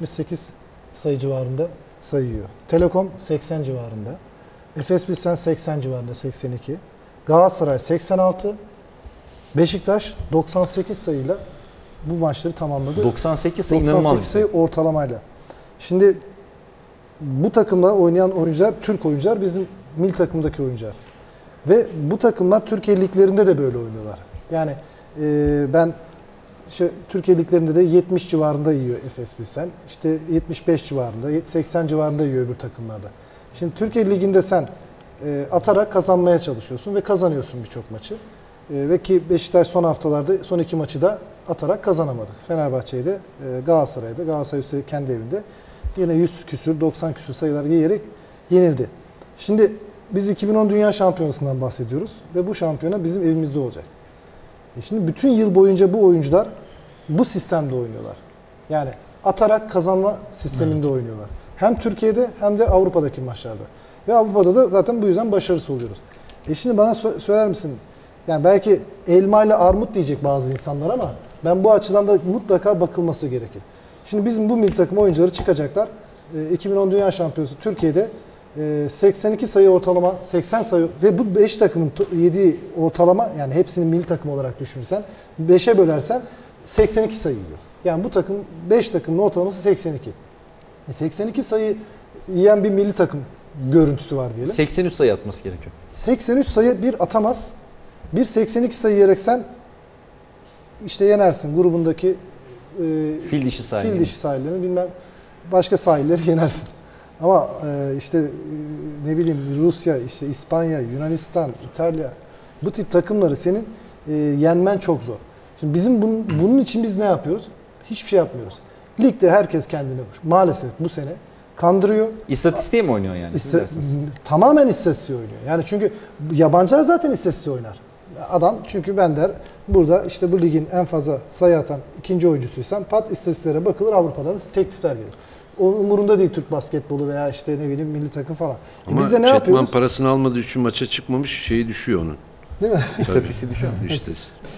78 sayı civarında sayıyor. Telekom 80 civarında. Efes Pilsen 80 civarında 82. Galatasaray 86. Beşiktaş 98 sayıyla bu maçları tamamladı. 98 sayı inanılmaz bir 98 sayı sayı. ortalamayla. Şimdi bu takımda oynayan oyuncular Türk oyuncular bizim mil takımdaki oyuncular. Ve bu takımlar Türkiye liglerinde de böyle oynuyorlar. Yani e, ben işte Türkiye liglerinde de 70 civarında yiyor Efes Pilsen. İşte 75 civarında, 80 civarında yiyor öbür takımlarda. Şimdi Türkiye liginde sen e, atarak kazanmaya çalışıyorsun ve kazanıyorsun birçok maçı. E, ve ki Beşiktaş son haftalarda son iki maçı da atarak kazanamadı. Fenerbahçe'yi de e, Galatasaray'da, Galatasaray üstelik kendi evinde yine 100 küsür, 90 küsür sayılar yiyerek yenildi. Şimdi biz 2010 Dünya Şampiyonası'ndan bahsediyoruz ve bu şampiyona bizim evimizde olacak. E şimdi bütün yıl boyunca bu oyuncular bu sistemde oynuyorlar. Yani atarak kazanma sisteminde oynuyorlar. Hem Türkiye'de hem de Avrupa'daki maçlarda. Ve Avrupa'da da zaten bu yüzden başarısız oluyoruz. E şimdi bana sö- söyler misin? Yani belki elma ile armut diyecek bazı insanlar ama ben bu açıdan da mutlaka bakılması gerekir. Şimdi bizim bu milli takım oyuncuları çıkacaklar. E, 2010 Dünya Şampiyonası Türkiye'de 82 sayı ortalama 80 sayı ve bu 5 takımın to- yediği ortalama yani hepsini milli takım olarak düşünürsen 5'e bölersen 82 sayı yiyor. Yani bu takım 5 takımın ortalaması 82. E, 82 sayı yiyen bir milli takım görüntüsü var diyelim. 83 sayı atması gerekiyor. 83 sayı bir atamaz. Bir 82 sayı yiyerek sen işte yenersin grubundaki e, Fil dişi sahili. fil dişi sahillerini bilmem başka sahilleri yenersin. Ama e, işte e, ne bileyim Rusya, işte İspanya, Yunanistan, İtalya bu tip takımları senin e, yenmen çok zor. Şimdi bizim bunun, bunun için biz ne yapıyoruz? Hiçbir şey yapmıyoruz. Ligde herkes kendini maalesef bu sene kandırıyor. İstatistiğe mi oynuyor yani? Dersiniz. tamamen istatistiği oynuyor. Yani çünkü yabancılar zaten istatistiği oynar. Adam çünkü ben der burada işte bu ligin en fazla sayı atan ikinci oyuncusuysam pat istatistiklere bakılır Avrupa'dan teklifler gelir. Onun umurunda değil Türk basketbolu veya işte ne bileyim milli takım falan. E Ama biz de ne Çetman yapıyoruz? parasını almadığı için maça çıkmış şeyi düşüyor onun. Değil mi? İstatistiği düşüyor. İşte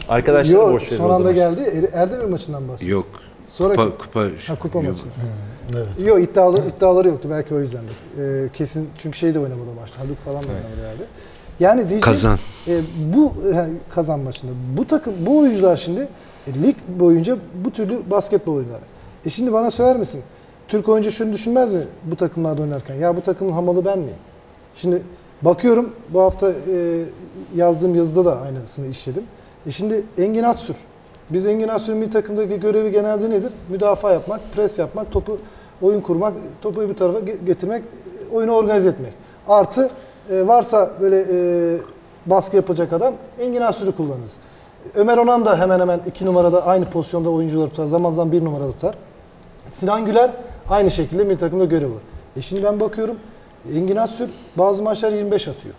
Arkadaşlar Yok boş verir son anda geldi. Er- Erdemir maçından bahsediyor. yok. Sonra Kupa, kupa, ha, kupa yok. maçında. Yok iddialı, iddiaları yoktu belki o yüzdendir. Ee, kesin çünkü şey de oynamadı o maçta. Haluk falan da Evet. oynamadı herhalde. Yani diyeceğim, Kazan. E, bu e, kazan maçında bu takım bu oyuncular şimdi e, lig boyunca bu türlü basketbol oyuncular. E şimdi bana söyler misin? Türk oyuncu şunu düşünmez mi bu takımlarda oynarken? Ya bu takımın hamalı ben miyim? Şimdi bakıyorum bu hafta e, yazdığım yazıda da aynısını işledim. E şimdi Engin Atsür. Biz Engin Atsür'ün bir takımdaki görevi genelde nedir? Müdafaa yapmak, pres yapmak, topu oyun kurmak, topu bir tarafa ge- getirmek, oyunu organize etmek. Artı e, varsa böyle e, baskı yapacak adam Engin Asur'u kullanırız. Ömer Onan da hemen hemen iki numarada aynı pozisyonda oyuncuları tutar. Zaman zaman bir numarada tutar. Sinan Güler aynı şekilde milli takımda görev alır. E şimdi ben bakıyorum Engin Asür bazı maçlar 25 atıyor.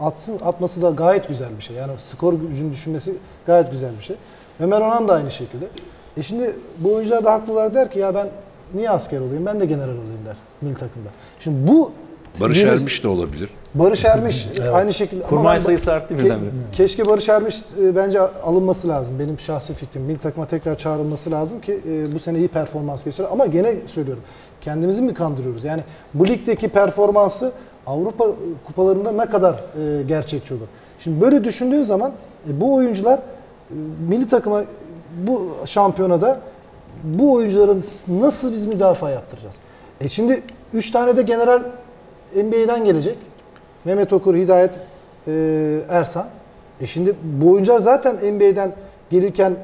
Atsın, atması da gayet güzel bir şey. Yani skor gücünü düşünmesi gayet güzel bir şey. Ömer Onan da aynı şekilde. E şimdi bu oyuncular da haklı olarak der ki ya ben niye asker olayım ben de general olayım der milli takımda. Şimdi bu Barış Yunus- Ermiş de olabilir. Barış Ermiş aynı şekilde. Kurmay sayısı arttı Ke- birdenbire. Keşke Barış Ermiş e, bence alınması lazım. Benim şahsi fikrim. Milli takıma tekrar çağrılması lazım ki e, bu sene iyi performans gösterir. Ama gene söylüyorum. Kendimizi mi kandırıyoruz? Yani bu ligdeki performansı Avrupa kupalarında ne kadar e, gerçekçi olur? Şimdi böyle düşündüğün zaman e, bu oyuncular e, milli takıma bu şampiyonada bu oyuncuların nasıl biz müdafaa yaptıracağız? E şimdi 3 tane de general NBA'den gelecek. Mehmet Okur, Hidayet, e, Ersan. E şimdi bu oyuncular zaten NBA'den gelirken e,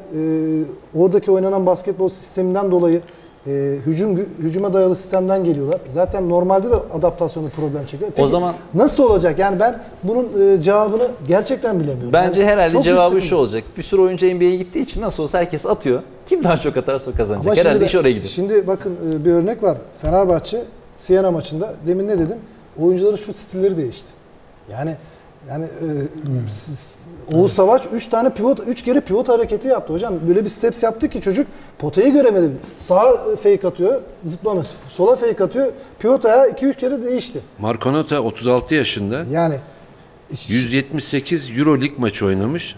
oradaki oynanan basketbol sisteminden dolayı e, hücum hücuma dayalı sistemden geliyorlar. Zaten normalde de adaptasyonu problem çekiyor. Peki, zaman- nasıl olacak? Yani ben bunun e, cevabını gerçekten bilemiyorum. Bence Yani herhalde cevabı şu olacak. Bir sürü oyuncu NBA'ye gittiği için nasıl olsa herkes atıyor. Kim daha çok atarsa o kazanacak. Ama herhalde ben- iş oraya gidiyor. Şimdi bakın e, bir örnek var. Fenerbahçe Siena maçında demin ne dedim? Oyuncuların şut stilleri değişti. Yani yani e, siz- Oğuz Savaş 3 tane pivot 3 kere pivot hareketi yaptı hocam. Böyle bir steps yaptı ki çocuk potayı göremedi. Sağa fake atıyor, zıplamıyor. Sola fake atıyor. Pivot ayağı 2-3 kere değişti. Marconota 36 yaşında. Yani 178 Euro Lig maçı oynamış.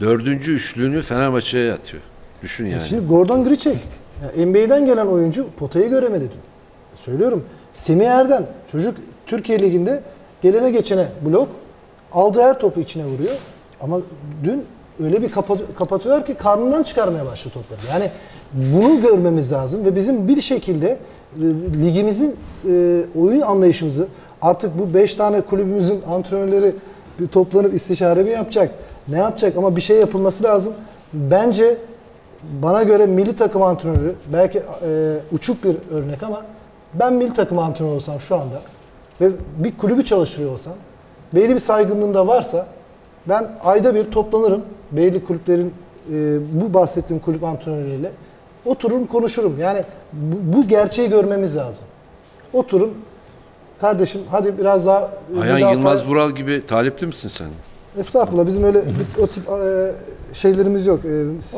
Dördüncü üçlüğünü Fenerbahçe'ye atıyor. Düşün yani. Şimdi Gordon Gricek Ya NBA'den gelen oyuncu potayı göremedi dün. Söylüyorum. Semih Erden çocuk Türkiye Ligi'nde gelene geçene blok aldığı her topu içine vuruyor. Ama dün öyle bir kapa- kapatıyorlar ki karnından çıkarmaya başladı topları. Yani bunu görmemiz lazım ve bizim bir şekilde e, ligimizin e, oyun anlayışımızı artık bu 5 tane kulübümüzün antrenörleri bir toplanıp istişare mi yapacak? Ne yapacak? Ama bir şey yapılması lazım. Bence bana göre milli takım antrenörü belki e, uçuk bir örnek ama ben milli takım antrenörü olsam şu anda ve bir kulübü çalıştırıyor olsam belli bir saygınlığım da varsa ben ayda bir toplanırım belli kulüplerin e, bu bahsettiğim kulüp antrenörleriyle otururum konuşurum. Yani bu, bu gerçeği görmemiz lazım. Oturum kardeşim hadi biraz daha e, Ayhan müdafaa- Yılmaz Vural gibi talipli misin sen? Estağfurullah bizim öyle o tip e, şeylerimiz yok. E,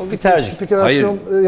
O bir tercih. spikerasyon, e,